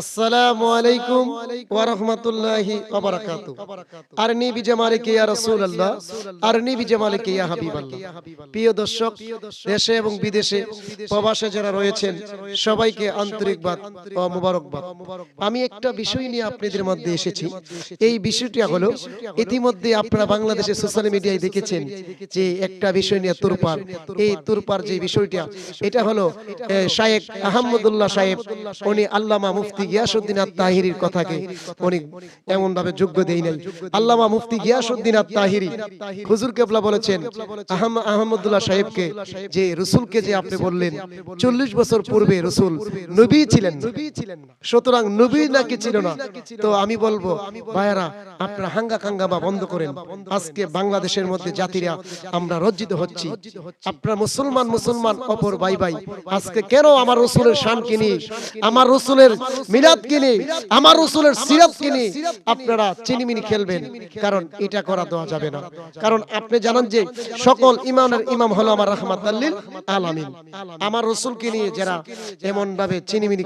আসসালামু আলাইকুম ওয়া রাহমাতুল্লাহি ওয়া বারাকাতুহু আরনি বিজামালিকা ইয়া রাসূলুল্লাহ। আরনি বিজামালিকা ইয়া হাবিবাল্লাহ। প্রিয় দর্শক দেশে এবং বিদেশে প্রবাসে যারা রয়েছেন সবাইকে আন্তরিকবাদ ও মোবারকবাদ। আমি একটা বিষয় নিয়ে আপনাদের মধ্যে এসেছি। এই বিষয়টি হলো ইতিমধ্যে আপনারা বাংলাদেশে সোশ্যাল মিডিয়ায় দেখেছেন যে একটা বিষয় নিয়ে তুরপার। এই তুরপার যে বিষয়টা এটা হলো শায়েখ আহমদুল্লাহ সাহেব উনি আল্লামা মুফতি। গিয়াসউদ্দিন আত-তাহিরির কথাকে উনি এমন ভাবে যোগ্য দেই নাই। আল্লামা মুফতি গিয়াসউদ্দিন আত-তাহিরি হুজুর কেবলা বলেছেন, আহম, আহমদুল্লাহ সাহেবকে যে রসুলকে যে আপনি বললেন, চল্লিশ বছর পূর্বে রসুল নবী ছিলেন না। সুতরাং নবী নাকি ছিল না। তো আমি বলব, ভাইয়ারা, আপনারা হাঙ্গা কাঙ্গামা বন্ধ করেন। আজকে বাংলাদেশের মধ্যে জাতিরা আমরা রজ্জিত হচ্ছি। আপনারা মুসলমান মুসলমান, অপর ভাই ভাই আজকে কেন আমার রসুলের শান কিনি? আমার রসুলের আমার রসুলের আপনারা খেলবেন, কারণ এটা করা দেওয়া যাবে না। কারণ আপনি জানেন যে সকল ইমানের ইমাম হলো আমার আলামিন। আমার যারা এমন ভাবে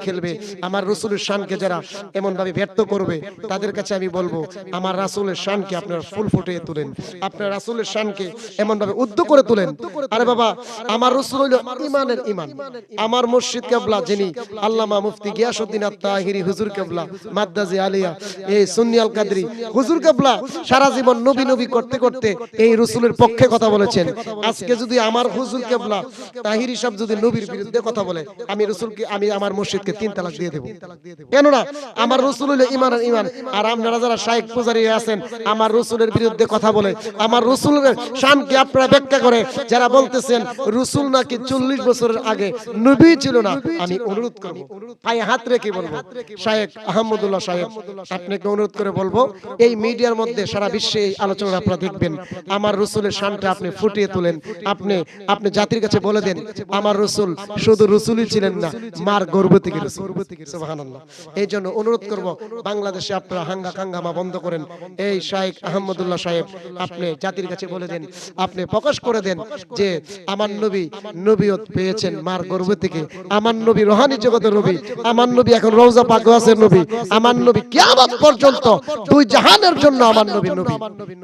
খেলবে, আমার রসুলের শানকে যারা এমন ভাবে ব্যর্থ করবে, তাদের কাছে আমি বলব, আমার রাসুলের শানকে আপনারা ফুল ফুটিয়ে তুলেন। আপনার রাসুলের শানকে এমন ভাবে উদ্য করে তুলেন। আরে বাবা, আমার রসুল হইল ইমানের ইমান আমার মসজিদ কেবলা যিনি আল্লামা মুফতি গিয়াসউদ্দিন আত-তাহিরি হুজুর কেবলা মাদ্দাজি আলিয়া, এই সুন্নি আল কাদরি, হুজুর কেবলা, সারা জীবন নবী নবী করতে করতে এই রসুলের পক্ষে কথা বলেছেন। আজকে যদি আমার হুজুর কেবলা, তাহিরি সব যদি নবীর বিরুদ্ধে কথা বলে, আমি রসুলকে, আমি আমার মসজিদকে তিন তালাক দিয়ে দেবো। কেননা, আমার রসুল হইল ইমানের ইমান আর আপনারা যারা শাইখ পূজারী আছেন, আমার রসুলের বিরুদ্ধে কথা বলে, আমার রসুলের শানকে আপনারা ব্যাখ্যা করে, যারা বলতেছেন, রসুল নাকি চল্লিশ বছরের আগে নবী ছিল না, আমি অনুরোধ করব। পায়ে হাত রেখে বলব। শায়েক আহমদুল্লাহ সাহেব আপনাকে অনুরোধ করে বলব এই মিডিয়ার মধ্যে সারা বিশ্বে এই আলোচনা আপনারা দেখবেন। আমার রসুলের শানটা আপনি ফুটিয়ে তোলেন। আপনি আপনি জাতির কাছে বলে দেন আমার রসুল শুধু রসুলই ছিলেন না মার রসুল। সুবহানাল্লাহ। এই জন্য অনুরোধ করব বাংলাদেশে আপনারা হাঙ্গা কাঙ্গামা বন্ধ করেন। এই শাইখ আহমদুল্লাহ সাহেব আপনি জাতির কাছে বলে দেন আপনি প্রকাশ করে দেন যে আমার নবী নবীয়ত পেয়েছেন মার গর্ভ থেকে। আমার নবী রোহানি জগতের নবী আমার নবী এখন রওজা পাক ওয়াসের নবী, আমার নবী কিয়ামত পর্যন্ত দুই জাহানের জন্য আমার নবী নবী।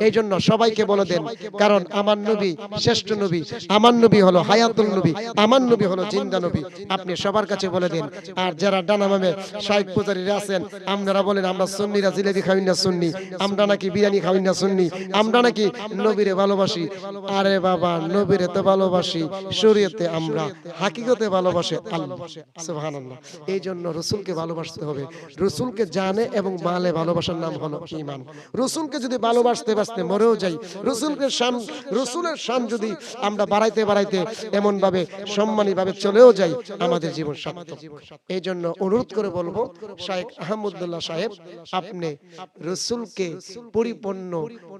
এই জন্য সবাইকে বলে দেন, কারণ আমার নবী শ্রেষ্ঠ নবী, আমার নবী হলো হায়াতুল নবী, আমার নবী হলো জিন্দা নবী। আপনি সবার কাছে বলে দেন, আর যারা ডানা মামে শাইখ পূজারীরা আছেন, আপনারা বলেন, আমরা সুন্নিরা জিলেবি খাই না সুন্নি, আমরা নাকি বিরিয়ানি খাই না সুন্নি, আমরা নাকি নবীরে ভালোবাসি। আরে বাবা, নবীরে তো ভালোবাসি, শরীয়তে আমরা হাকিকতে ভালোবাসে। আল্লাহ, সুবহানাল্লাহ। এই জন্য রসুলকে ভালোবাসতে হবে। রসুলকে জানে এবং মালে ভালোবাসার নাম হলো ঈমান। রসুলকে যদি ভালোবাসতে বাসতে মরেও যাই, রসুলকে শান রসুলের শান যদি আমরা বাড়াইতে বাড়াইতে এমন ভাবে সম্মানী ভাবে চলেও যাই, আমাদের জীবন সার্থক। এই জন্য অনুরোধ করে বলব শাহেখ আহমদুল্লাহ সাহেব, আপনি রসুলকে পরিপূর্ণ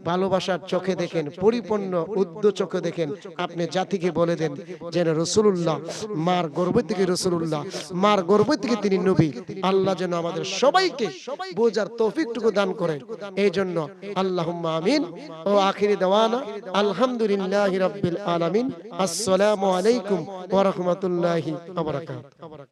ভালোবাসার চোখে দেখেন, পরিপূর্ণ উদ্য চোখে দেখেন। আপনি জাতিকে বলে দেন যেন রসুল্লাহ মার গর্ব থেকে রসুল্লাহ মার গর্ব থেকে তিনি নবী। আল্লাহ যেন আমাদের সবাইকে বোঝার তৌফিকটুকু দান করে এই জন্য আল্লাহ আমিন। ও আখিরি দেওয়ানা আলহামদুলিল্লাহ রাব্বিল আলামিন। আসসালামু আলাইকুম ওয়া রাহমাতুল্লাহি ওয়া বারাকাতুহু।